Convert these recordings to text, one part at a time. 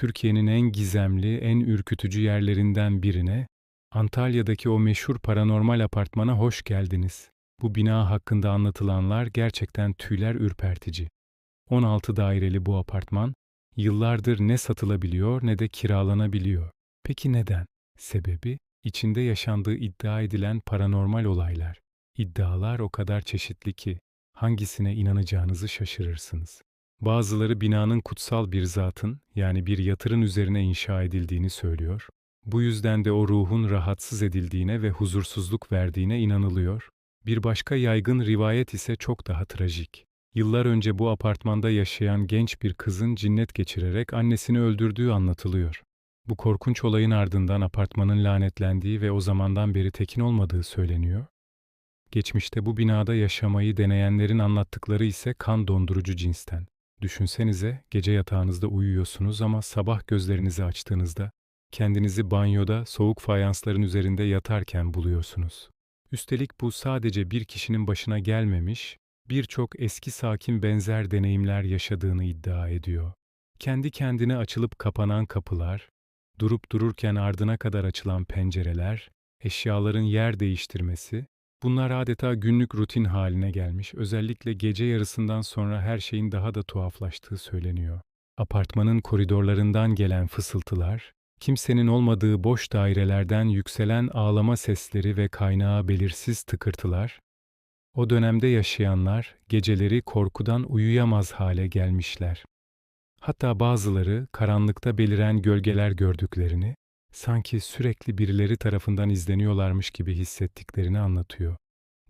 Türkiye'nin en gizemli, en ürkütücü yerlerinden birine, Antalya'daki o meşhur paranormal apartmana hoş geldiniz. Bu bina hakkında anlatılanlar gerçekten tüyler ürpertici. 16 daireli bu apartman, yıllardır ne satılabiliyor ne de kiralanabiliyor. Peki neden? Sebebi, içinde yaşandığı iddia edilen paranormal olaylar. İddialar o kadar çeşitli ki, hangisine inanacağınızı şaşırırsınız. Bazıları binanın kutsal bir zatın, yani bir yatırın üzerine inşa edildiğini söylüyor. Bu yüzden de o ruhun rahatsız edildiğine ve huzursuzluk verdiğine inanılıyor. Bir başka yaygın rivayet ise çok daha trajik. Yıllar önce bu apartmanda yaşayan genç bir kızın cinnet geçirerek annesini öldürdüğü anlatılıyor. Bu korkunç olayın ardından apartmanın lanetlendiği ve o zamandan beri tekin olmadığı söyleniyor. Geçmişte bu binada yaşamayı deneyenlerin anlattıkları ise kan dondurucu cinsten. Düşünsenize, gece yatağınızda uyuyorsunuz ama sabah gözlerinizi açtığınızda kendinizi banyoda soğuk fayansların üzerinde yatarken buluyorsunuz. Üstelik bu sadece bir kişinin başına gelmemiş, birçok eski sakin benzer deneyimler yaşadığını iddia ediyor. Kendi kendine açılıp kapanan kapılar, durup dururken ardına kadar açılan pencereler, eşyaların yer değiştirmesi, bunlar adeta günlük rutin haline gelmiş. Özellikle gece yarısından sonra her şeyin daha da tuhaflaştığı söyleniyor. Apartmanın koridorlarından gelen fısıltılar, kimsenin olmadığı boş dairelerden yükselen ağlama sesleri ve kaynağı belirsiz tıkırtılar, o dönemde yaşayanlar geceleri korkudan uyuyamaz hale gelmişler. Hatta bazıları karanlıkta beliren gölgeler gördüklerini, sanki sürekli birileri tarafından izleniyorlarmış gibi hissettiklerini anlatıyor.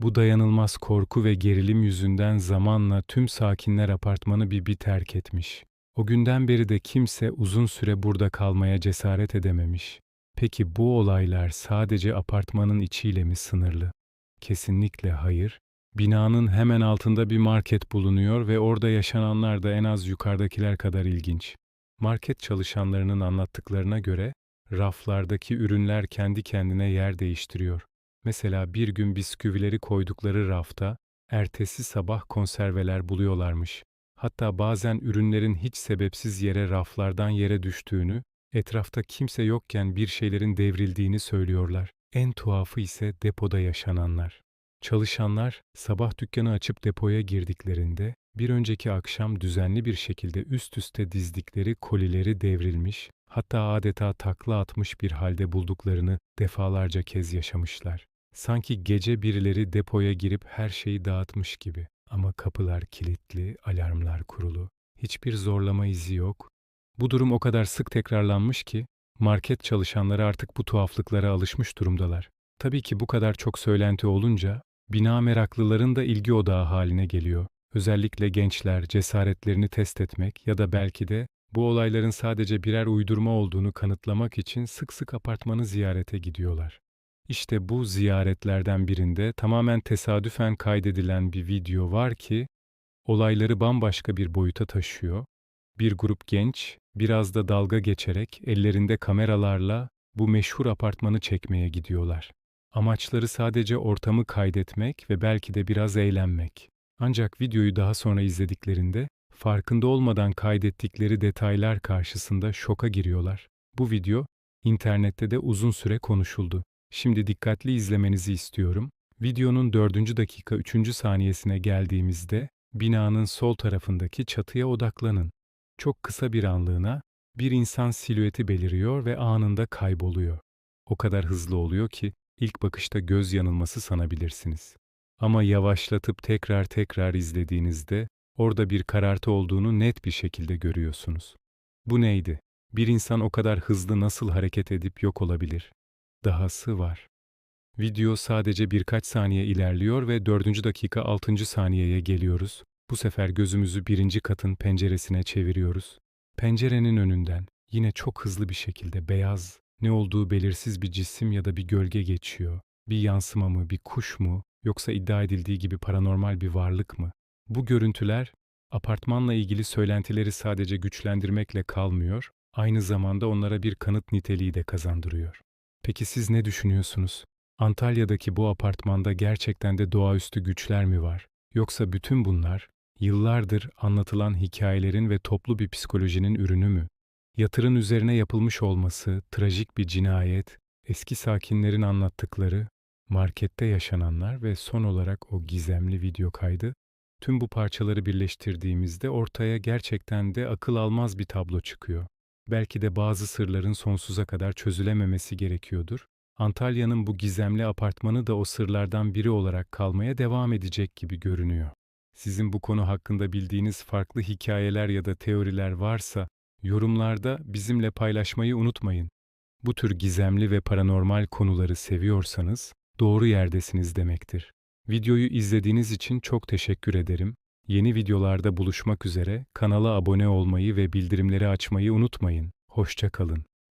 Bu dayanılmaz korku ve gerilim yüzünden zamanla tüm sakinler apartmanı bir bir terk etmiş. O günden beri de kimse uzun süre burada kalmaya cesaret edememiş. Peki bu olaylar sadece apartmanın içiyle mi sınırlı? Kesinlikle hayır. Binanın hemen altında bir market bulunuyor ve orada yaşananlar da en az yukarıdakiler kadar ilginç. Market çalışanlarının anlattıklarına göre raflardaki ürünler kendi kendine yer değiştiriyor. Mesela bir gün bisküvileri koydukları rafta ertesi sabah konserveler buluyorlarmış. Hatta bazen ürünlerin hiç sebepsiz yere raflardan yere düştüğünü, etrafta kimse yokken bir şeylerin devrildiğini söylüyorlar. En tuhafı ise depoda yaşananlar. Çalışanlar sabah dükkanı açıp depoya girdiklerinde bir önceki akşam düzenli bir şekilde üst üste dizdikleri kolileri devrilmiş, hatta adeta takla atmış bir halde bulduklarını defalarca kez yaşamışlar. Sanki gece birileri depoya girip her şeyi dağıtmış gibi. Ama kapılar kilitli, alarmlar kurulu. Hiçbir zorlama izi yok. Bu durum o kadar sık tekrarlanmış ki market çalışanları artık bu tuhaflıklara alışmış durumdalar. Tabii ki bu kadar çok söylenti olunca bina meraklıların da ilgi odağı haline geliyor. Özellikle gençler cesaretlerini test etmek ya da belki de bu olayların sadece birer uydurma olduğunu kanıtlamak için sık sık apartmanı ziyarete gidiyorlar. İşte bu ziyaretlerden birinde tamamen tesadüfen kaydedilen bir video var ki olayları bambaşka bir boyuta taşıyor. Bir grup genç biraz da dalga geçerek ellerinde kameralarla bu meşhur apartmanı çekmeye gidiyorlar. Amaçları sadece ortamı kaydetmek ve belki de biraz eğlenmek. Ancak videoyu daha sonra izlediklerinde farkında olmadan kaydettikleri detaylar karşısında şoka giriyorlar. Bu video internette de uzun süre konuşuldu. Şimdi dikkatli izlemenizi istiyorum. Videonun 4. dakika 3. saniyesine geldiğimizde binanın sol tarafındaki çatıya odaklanın. Çok kısa bir anlığına bir insan silüeti beliriyor ve anında kayboluyor. O kadar hızlı oluyor ki ilk bakışta göz yanılması sanabilirsiniz. Ama yavaşlatıp tekrar tekrar izlediğinizde orada bir karartı olduğunu net bir şekilde görüyorsunuz. Bu neydi? Bir insan o kadar hızlı nasıl hareket edip yok olabilir? Dahası var. Video sadece birkaç saniye ilerliyor ve 4. dakika 6. saniyeye geliyoruz. Bu sefer gözümüzü birinci katın penceresine çeviriyoruz. Pencerenin önünden yine çok hızlı bir şekilde beyaz, ne olduğu belirsiz bir cisim ya da bir gölge geçiyor. Bir yansıma mı, bir kuş mu, yoksa iddia edildiği gibi paranormal bir varlık mı? Bu görüntüler apartmanla ilgili söylentileri sadece güçlendirmekle kalmıyor, aynı zamanda onlara bir kanıt niteliği de kazandırıyor. Peki siz ne düşünüyorsunuz? Antalya'daki bu apartmanda gerçekten de doğaüstü güçler mi var? Yoksa bütün bunlar yıllardır anlatılan hikayelerin ve toplu bir psikolojinin ürünü mü? Yatırın üzerine yapılmış olması, trajik bir cinayet, eski sakinlerin anlattıkları, markette yaşananlar ve son olarak o gizemli video kaydı, tüm bu parçaları birleştirdiğimizde ortaya gerçekten de akıl almaz bir tablo çıkıyor. Belki de bazı sırların sonsuza kadar çözülememesi gerekiyordur. Antalya'nın bu gizemli apartmanı da o sırlardan biri olarak kalmaya devam edecek gibi görünüyor. Sizin bu konu hakkında bildiğiniz farklı hikayeler ya da teoriler varsa yorumlarda bizimle paylaşmayı unutmayın. Bu tür gizemli ve paranormal konuları seviyorsanız doğru yerdesiniz demektir. Videoyu izlediğiniz için çok teşekkür ederim. Yeni videolarda buluşmak üzere kanala abone olmayı ve bildirimleri açmayı unutmayın. Hoşça kalın.